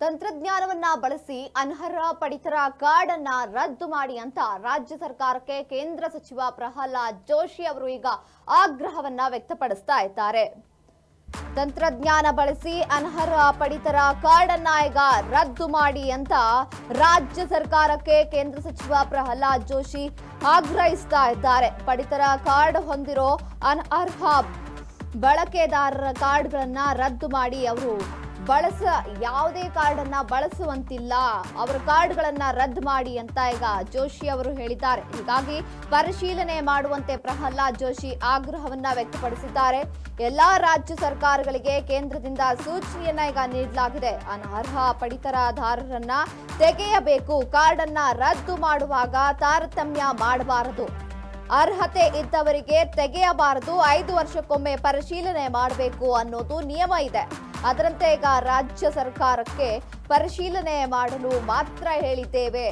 ತಂತ್ರಜ್ಞಾನವನ್ನ ಬಳಸಿ ಅನರ್ಹ ಪಡಿತರ ಕಾರ್ಡ್ ಅನ್ನ ರದ್ದು ಮಾಡಿ ಅಂತ ರಾಜ್ಯ ಸರ್ಕಾರಕ್ಕೆ ಕೇಂದ್ರ ಸಚಿವ ಪ್ರಹ್ಲಾದ್ ಜೋಶಿ ಅವರು ಈಗ ಆಗ್ರಹವನ್ನ ವ್ಯಕ್ತಪಡಿಸ್ತಾ ಇದ್ದಾರೆ. ತಂತ್ರಜ್ಞಾನ ಬಳಸಿ ಅನರ್ಹ ಪಡಿತರ ಕಾರ್ಡ್ ಅನ್ನ ಈಗ ರದ್ದು ಮಾಡಿ ಅಂತ ರಾಜ್ಯ ಸರ್ಕಾರಕ್ಕೆ ಕೇಂದ್ರ ಸಚಿವ ಪ್ರಹ್ಲಾದ್ ಜೋಶಿ ಆಗ್ರಹಿಸ್ತಾ ಇದ್ದಾರೆ. ಪಡಿತರ ಕಾರ್ಡ್ ಹೊಂದಿರೋ ಅನರ್ಹ ಬಳಕೆದಾರರ ಕಾರ್ಡ್ಗಳನ್ನ ರದ್ದು ಮಾಡಿ ಅವರು ಬಳಸ ಯಾವುದೇ ಕಾರ್ಡ್ ಅನ್ನ ಬಳಸುವಂತಿಲ್ಲ. ಅವರ ಕಾರ್ಡ್ಗಳನ್ನ ರದ್ದು ಮಾಡಿ ಅಂತ ಈಗ ಜೋಶಿ ಅವರು ಹೇಳಿದ್ದಾರೆ. ಹೀಗಾಗಿ ಪರಿಶೀಲನೆ ಮಾಡುವಂತೆ ಪ್ರಹ್ಲಾದ್ ಜೋಶಿ ಆಗ್ರಹವನ್ನ ವ್ಯಕ್ತಪಡಿಸಿದ್ದಾರೆ. ಎಲ್ಲಾ ರಾಜ್ಯ ಸರ್ಕಾರಗಳಿಗೆ ಕೇಂದ್ರದಿಂದ ಸೂಚನೆಯನ್ನ ಈಗ ನೀಡಲಾಗಿದೆ. ಅನರ್ಹ ಪಡಿತರದಾರರನ್ನ ತೆಗೆಯಬೇಕು. ಕಾರ್ಡ್ ಅನ್ನ ರದ್ದು ಮಾಡುವಾಗ ತಾರತಮ್ಯ ಮಾಡಬಾರದು. ಅರ್ಹತೆ ಇದ್ದವರಿಗೆ ತೆಗೆಯಬಾರದು, ಐದು ವರ್ಷಕ್ಕೊಮ್ಮೆ ಪರಿಶೀಲನೆ ಮಾಡಬೇಕು ಅನ್ನೋದು ನಿಯಮ ಇದೆ. ಅದರಂತೆ ಈಗ ರಾಜ್ಯ ಸರ್ಕಾರಕ್ಕೆ ಪರಿಶೀಲನೆ ಮಾಡಲು ಮಾತ್ರ ಹೇಳಿದ್ದೇವೆ.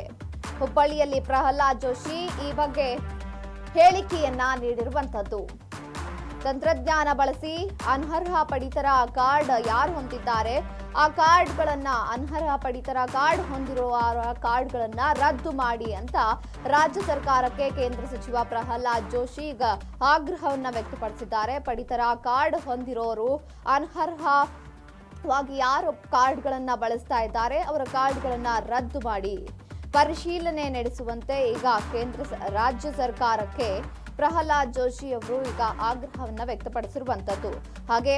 ಹುಬ್ಬಳ್ಳಿಯಲ್ಲಿ ಪ್ರಹ್ಲಾದ್ ಜೋಶಿ ಈ ಬಗ್ಗೆ ಹೇಳಿಕೆಯನ್ನ ನೀಡಿರುವಂತದ್ದು. ತಂತ್ರಜ್ಞಾನ ಬಳಸಿ ಅನರ್ಹ ಪಡಿತರ ಕಾರ್ಡ್ ಯಾರು ಹೊಂದಿದ್ದಾರೆ? ಆ ಕಾರ್ಡ್ಗಳನ್ನು ಅನರ್ಹ ಪಡಿತರ ಕಾರ್ಡ್ ಹೊಂದಿರುವ ಕಾರ್ಡ್ಗಳನ್ನು ರದ್ದು ಮಾಡಿ ಅಂತ ರಾಜ್ಯ ಸರ್ಕಾರಕ್ಕೆ ಕೇಂದ್ರ ಸಚಿವ ಪ್ರಹ್ಲಾದ್ ಜೋಶಿ ಈಗ ಆಗ್ರಹವನ್ನು ವ್ಯಕ್ತಪಡಿಸಿದ್ದಾರೆ. ಪಡಿತರ ಕಾರ್ಡ್ ಹೊಂದಿರೋರು ಅನರ್ಹವಾಗಿ ಯಾರು ಕಾರ್ಡ್ಗಳನ್ನು ಬಳಸ್ತಾ ಇದ್ದಾರೆ, ಅವರ ಕಾರ್ಡ್ಗಳನ್ನು ರದ್ದು ಮಾಡಿ ಪರಿಶೀಲನೆ ನಡೆಸುವಂತೆ ಈಗ ಕೇಂದ್ರ ರಾಜ್ಯ ಸರ್ಕಾರಕ್ಕೆ ಪ್ರಹ್ಲಾದ್ ಜೋಶಿ ಅವರು ಈಗ ಆಗ್ರಹವನ್ನು ವ್ಯಕ್ತಪಡಿಸಿರುವಂಥದ್ದು ಹಾಗೆ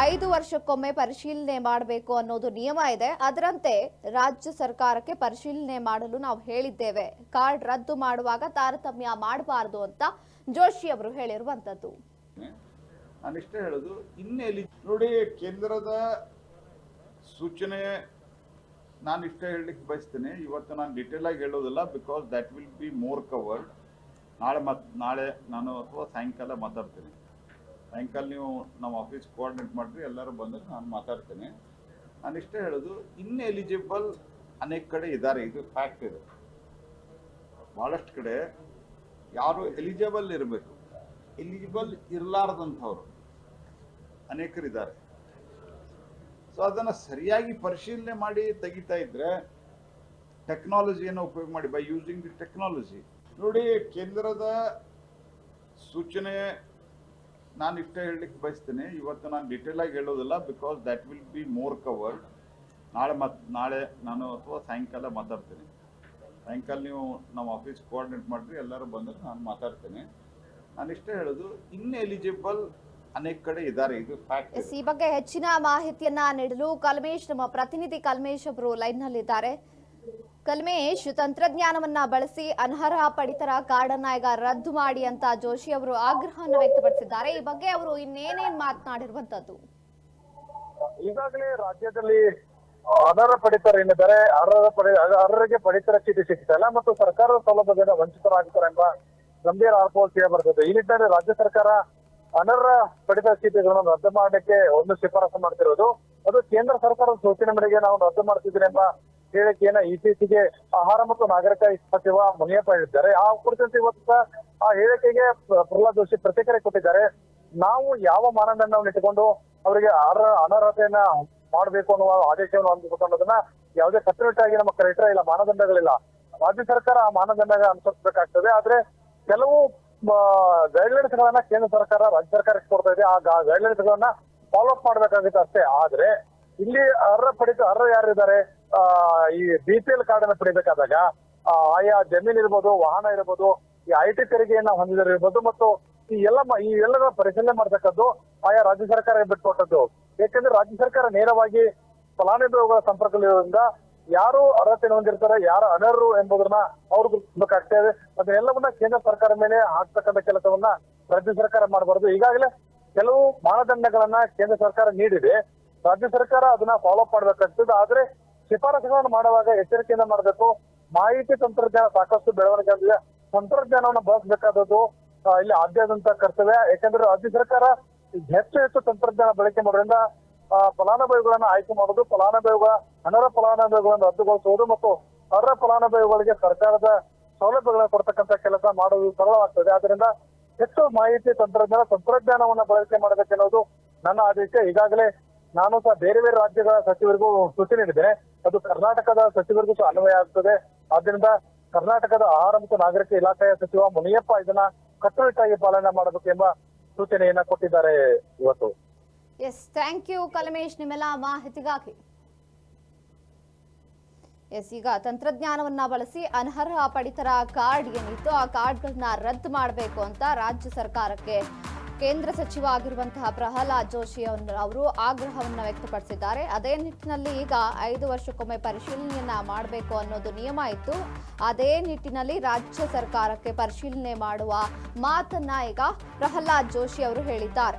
ಐದು ವರ್ಷಕ್ಕೊಮ್ಮೆ ಪರಿಶೀಲನೆ ಮಾಡಬೇಕು ಅನ್ನೋದು ನಿಯಮ ಇದೆ. ಅದರಂತೆ ರಾಜ್ಯ ಸರ್ಕಾರಕ್ಕೆ ಪರಿಶೀಲನೆ ಮಾಡಲು ನಾವು ಹೇಳಿದ್ದೇವೆ. ಕಾರ್ಡ್ ರದ್ದು ಮಾಡುವಾಗ ತಾರತಮ್ಯ ಮಾಡಬಾರದು ಅಂತ ಜೋಶಿ ಅವರು ಹೇಳಿರುವಂತದ್ದು. ನಾನಿಷ್ಟೇ ಹೇಳೋದು, ಇನ್ನೆಲ್ಲಿ ನೋಡಿ, ಕೇಂದ್ರದ ಸೂಚನೆ ನಾನು ಇಷ್ಟೇ ಹೇಳಲಿಕ್ಕೆ ಬಯಸ್ತೇನೆ. ಇವತ್ತು ನಾನು ಡಿಟೇಲ್ ಆಗಿ ಹೇಳೋದಿಲ್ಲ because that will be more covered ನಾಳೆ ಮತ್, ನಾಳೆ ನಾನು ಅಥವಾ ಸಾಯಂಕಾಲ ಮಾತಾಡ್ತೇನೆ. ಸಾಯಂಕಾಲ ನೀವು ನಮ್ಮ ಆಫೀಸ್ ಕೋಆರ್ಡಿನೇಟ್ ಮಾಡಿರಿ, ಎಲ್ಲರೂ ಬಂದರೆ ನಾನು ಮಾತಾಡ್ತೇನೆ. ನಾನು ಇಷ್ಟೇ ಹೇಳೋದು ಇನ್ ಎಲಿಜಿಬಲ್ ಅನೇಕ ಕಡೆ ಇದ್ದಾರೆ ಇದು ಫ್ಯಾಕ್ಟ್ ಇದೆ. ಭಾಳಷ್ಟು ಕಡೆ ಯಾರು ಎಲಿಜಿಬಲ್ ಇರಬೇಕು ಎಲಿಜಿಬಲ್ ಇರಲಾರ್ದಂಥವ್ರು ಅನೇಕರಿದ್ದಾರೆ ಸೊ ಅದನ್ನು ಸರಿಯಾಗಿ ಪರಿಶೀಲನೆ ಮಾಡಿ ತೆಗಿತಾ ಇದ್ರೆ ಟೆಕ್ನಾಲಜಿಯನ್ನು ಉಪಯೋಗ ಮಾಡಿ ಬೈ ಯೂಸಿಂಗ್ ದಿ ಟೆಕ್ನಾಲಜಿ ನೋಡಿ, ಕೇಂದ್ರದ ಸೂಚನೆ ನಾನು ಇಷ್ಟೇ ಹೇಳಲಿಕ್ಕೆ ಬಯಸ್ತೇನೆ. ಇವತ್ತು ನಾನು ಡಿಟೇಲ್ ಆಗಿ ಹೇಳೋದಿಲ್ಲ because that will be more covered ನಾಳೆ ಮತ್, ನಾಳೆ ನಾನು ಅಥವಾ ಸಾಯಂಕಾಲ ಮಾತಾಡ್ತೇನೆ. ಸಾಯಂಕಾಲ ನೀವು ನಮ್ಮ ಆಫೀಸ್ ಕೋಆರ್ಡಿನೇಟ್ ಮಾಡಿರಿ, ಎಲ್ಲರೂ ಬಂದರೆ ನಾನು ಮಾತಾಡ್ತೇನೆ. ನಾನು ಇಷ್ಟೇ ಹೇಳೋದು ಇನ್ ಎಲಿಜಿಬಲ್ ಅನೇಕ ಕಡೆ ಇದ್ದಾರೆ ಇದು ಫ್ಯಾಕ್ಟ್ ಈ ಬಗ್ಗೆ ಹೆಚ್ಚಿನ ಮಾಹಿತಿಯನ್ನ ನೀಡಲು ಕಲ್ಮೇಶ್, ನಮ್ಮ ಪ್ರತಿನಿಧಿ ಕಲ್ಮೇಶ್ ಅವರು ಲೈನ್ ನಲ್ಲಿದ್ದಾರೆ ಕಲ್ಮೇಶ್ ತಂತ್ರಜ್ಞಾನವನ್ನ ಬಳಸಿ ಅನರ್ಹ ಪಡಿತರ ಕಾರ್ಡ್ ಅನ್ನ ಈಗ ರದ್ದು ಮಾಡಿ ಅಂತ ಜೋಶಿ ಅವರು ಆಗ್ರಹವನ್ನು ವ್ಯಕ್ತಪಡಿಸಿದ್ದಾರೆ. ಈ ಬಗ್ಗೆ ಅವರು ಇನ್ನೇನೇನ್ ಮಾತನಾಡಿರುವಂತದ್ದು ಈಗಾಗಲೇ ರಾಜ್ಯದಲ್ಲಿ ಅನರ್ಹ ಪಡಿತರ ಏನಿದ್ದಾರೆ, ಅರ್ಹರ ಪಡಿ ಅರ್ಹರಿಗೆ ಪಡಿತರ ಚೀಟಿ ಸಿಗ್ತಿಲ್ಲ ಮತ್ತು ಸರ್ಕಾರದ ಸೌಲಭ್ಯದಿಂದ ವಂಚಿತರಾಗುತ್ತಾರೆ ಎಂಬ ಗಂಭೀರ ಆರೋಪ ಕೇಳ ಬರ್ತದೆ. ಈ ನಿಟ್ಟಿನಲ್ಲಿ ರಾಜ್ಯ ಸರ್ಕಾರ ಅನರ್ಹ ಪಡಿತರ ಚೀಟಿಗಳನ್ನು ರದ್ದು ಮಾಡಲಿಕ್ಕೆ ಒಂದು ಶಿಫಾರಸು ಮಾಡ್ತಿರೋದು. ಅದು ಕೇಂದ್ರ ಸರ್ಕಾರದ ಸೂಚನೆ ಮೇರೆಗೆ ನಾವು ರದ್ದು ಮಾಡ್ತಿದ್ದೇನೆ ಎಂಬ ಹೇಳಿಕೆಯನ್ನ ಇತ್ತೀಚೆಗೆ ಆಹಾರ ಮತ್ತು ನಾಗರಿಕ ಸಚಿವ ಮುನಿಯಪ್ಪ ಹೇಳಿದ್ದಾರೆ. ಆ ಕುರಿತಂತೆ ಇವತ್ತು ಆ ಹೇಳಿಕೆಗೆ ಪ್ರ- ಪ್ರಹ್ಲಾದ್ ಜೋಶಿ ಪ್ರತಿಕ್ರಿಯೆ ಕೊಟ್ಟಿದ್ದಾರೆ. ನಾವು ಯಾವ ಮಾನದಂಡವನ್ನು ಇಟ್ಟುಕೊಂಡು ಅವರಿಗೆ ಅನರ್ಹತೆಯನ್ನ ಮಾಡಬೇಕು ಅನ್ನುವ ಆದೇಶವನ್ನು ಅನ್ನೋದನ್ನ ಯಾವುದೇ ಕಟ್ಟುನಿಟ್ಟಾಗಿ ನಮ್ಮ ಕ್ರೈಟೀರಿಯಾ ಇಲ್ಲ, ಮಾನದಂಡಗಳಿಲ್ಲ. ರಾಜ್ಯ ಸರ್ಕಾರ ಆ ಮಾನದಂಡ ಅನುಸರಿಸಬೇಕಾಗ್ತದೆ. ಆದ್ರೆ ಕೆಲವು ಗೈಡ್ಲೈನ್ಸ್ ಗಳನ್ನ ಕೇಂದ್ರ ಸರ್ಕಾರ, ರಾಜ್ಯ ಸರ್ಕಾರಕ್ಕೆ ಕೊಡ್ತಾ ಇದೆ. ಆ ಗೈಡ್ಲೈನ್ಸ್ ಗಳನ್ನ ಫಾಲೋ ಅಪ್ ಮಾಡ್ಬೇಕಾಗುತ್ತೆ ಅಷ್ಟೇ. ಆದ್ರೆ ಇಲ್ಲಿ ಅರ್ಹ ಪಡಿತ, ಅರ್ಹ ಯಾರಿದ್ದಾರೆ? ಈ ಬಿ ಪಿ ಎಲ್ ಕಾರ್ಡ್ ಅನ್ನ ಪಡಿಬೇಕಾದಾಗ ಆಯಾ ಜಮೀನ್ ಇರ್ಬೋದು, ವಾಹನ ಇರ್ಬೋದು, ಈ ಐ ಟಿ ತೆರಿಗೆಯನ್ನ ಹೊಂದಿದಿರ್ಬೋದು ಮತ್ತು ಈ ಎಲ್ಲ ಈ ಎಲ್ಲರ ಪರಿಶೀಲನೆ ಮಾಡ್ತಕ್ಕದ್ದು ಆಯಾ ರಾಜ್ಯ ಸರ್ಕಾರ ಬಿಟ್ಕೊಟ್ಟದ್ದು. ಯಾಕಂದ್ರೆ ರಾಜ್ಯ ಸರ್ಕಾರ ನೇರವಾಗಿ ಫಲಾನುಭವಿಗಳ ಸಂಪರ್ಕದಲ್ಲಿರೋದ್ರಿಂದ ಯಾರು ಅರ್ಹತೆ ಹೊಂದಿರ್ತಾರೆ, ಯಾರು ಅನರ್ಹರು ಎಂಬುದನ್ನ ಅವ್ರು ಗುರುತಿಸಬೇಕಾಗ್ತದೆ ಅದನ್ನೆಲ್ಲವನ್ನ ಕೇಂದ್ರ ಸರ್ಕಾರ ಮೇಲೆ ಹಾಕ್ತಕ್ಕಂಥ ಕೆಲಸವನ್ನ ರಾಜ್ಯ ಸರ್ಕಾರ ಮಾಡಬಾರದು. ಈಗಾಗಲೇ ಕೆಲವು ಮಾನದಂಡಗಳನ್ನ ಕೇಂದ್ರ ಸರ್ಕಾರ ನೀಡಿದೆ. ರಾಜ್ಯ ಸರ್ಕಾರ ಅದನ್ನ ಫಾಲೋ ಮಾಡ್ಬೇಕಾಗ್ತದೆ. ಆದ್ರೆ ಶಿಫಾರಸುಗಳನ್ನು ಮಾಡುವಾಗ ಎಚ್ಚರಿಕೆಯಿಂದ ಮಾಡಬೇಕು. ಮಾಹಿತಿ ತಂತ್ರಜ್ಞಾನ ಸಾಕಷ್ಟು ಬೆಳವಣಿಗೆ ಆಗಿದೆ ತಂತ್ರಜ್ಞಾನವನ್ನು ಬಳಸಬೇಕಾದದ್ದು ಇಲ್ಲಿ ಆದ್ಯದಂತ ಕರ್ತವ್ಯ. ಯಾಕಂದ್ರೆ ರಾಜ್ಯ ಸರ್ಕಾರ ಹೆಚ್ಚು ಹೆಚ್ಚು ತಂತ್ರಜ್ಞಾನ ಬಳಕೆ ಮಾಡೋದ್ರಿಂದ ಫಲಾನುಭವಿಗಳನ್ನು ಆಯ್ಕೆ ಮಾಡೋದು, ಫಲಾನುಭವಿಗಳ, ಅನರ್ಹ ಫಲಾನುಭವಿಗಳನ್ನು ರದ್ದುಗೊಳಿಸುವುದು ಮತ್ತು ಅರ್ಹ ಫಲಾನುಭವಿಗಳಿಗೆ ಸರ್ಕಾರದ ಸೌಲಭ್ಯಗಳನ್ನು ಕೊಡ್ತಕ್ಕಂಥ ಕೆಲಸ ಮಾಡುವುದು ಸರಳವಾಗ್ತದೆ. ಆದ್ರಿಂದ ಹೆಚ್ಚು ಮಾಹಿತಿ ತಂತ್ರಜ್ಞಾನ, ತಂತ್ರಜ್ಞಾನವನ್ನು ಬಳಕೆ ಮಾಡಬೇಕೆನ್ನುವುದು ನನ್ನ ಆದೇಶ. ಈಗಾಗಲೇ ನಾನು ಸಹ ಬೇರೆ ಬೇರೆ ರಾಜ್ಯಗಳ ಸಚಿವರಿಗೂ ಸೂಚನೆ ನೀಡಿದ್ದೇನೆ. ಅದು ಕರ್ನಾಟಕದ ಸಚಿವರಿಗೂ ಸಹ ಅನ್ವಯ ಆಗ್ತದೆ. ಆದ್ರಿಂದ ಕರ್ನಾಟಕದ ಆಹಾರ ಮತ್ತು ನಾಗರಿಕ ಇಲಾಖೆಯ ಸಚಿವ ಮುನಿಯಪ್ಪ ಇದನ್ನ ಕಟ್ಟುನಿಟ್ಟಾಗಿ ಪಾಲನೆ ಮಾಡಬೇಕೆಂಬ ಸೂಚನೆಯನ್ನ ಕೊಟ್ಟಿದ್ದಾರೆ ಇವತ್ತು. Yes thank you Kalamesh. ನಿಮ್ಮೆಲ್ಲ ಮಾಹಿತಿಗಾಗಿ. ಎಸ್ ಈಗ ತಂತ್ರಜ್ಞಾನವನ್ನ ಬಳಸಿ ಅನರ್ಹ ಪಡಿತರ ಕಾರ್ಡ್ ಏನಿತ್ತು ಆ ಕಾರ್ಡ್ಗಳನ್ನ ರದ್ದು ಮಾಡಬೇಕು ಅಂತ ರಾಜ್ಯ ಸರ್ಕಾರಕ್ಕೆ ಕೇಂದ್ರ ಸಚಿವ ಆಗಿರುವಂತಹ ಪ್ರಹ್ಲಾದ್ ಜೋಶಿ ಅವ್ರ- ಆಗ್ರಹವನ್ನು ವ್ಯಕ್ತಪಡಿಸಿದ್ದಾರೆ. ಅದೇ ನಿಟ್ಟಿನಲ್ಲಿ ಈಗ ಐದು ವರ್ಷಕ್ಕೊಮ್ಮೆ ಪರಿಶೀಲನೆಯನ್ನ ಮಾಡಬೇಕು ಅನ್ನೋದು ನಿಯಮ ಇತ್ತು ಅದೇ ನಿಟ್ಟಿನಲ್ಲಿ ರಾಜ್ಯ ಸರ್ಕಾರಕ್ಕೆ ಪರಿಶೀಲನೆ ಮಾಡುವ ಮಾತನ್ನ ಈಗ ಪ್ರಹ್ಲಾದ್ ಜೋಶಿ ಅವರು ಹೇಳಿದ್ದಾರೆ.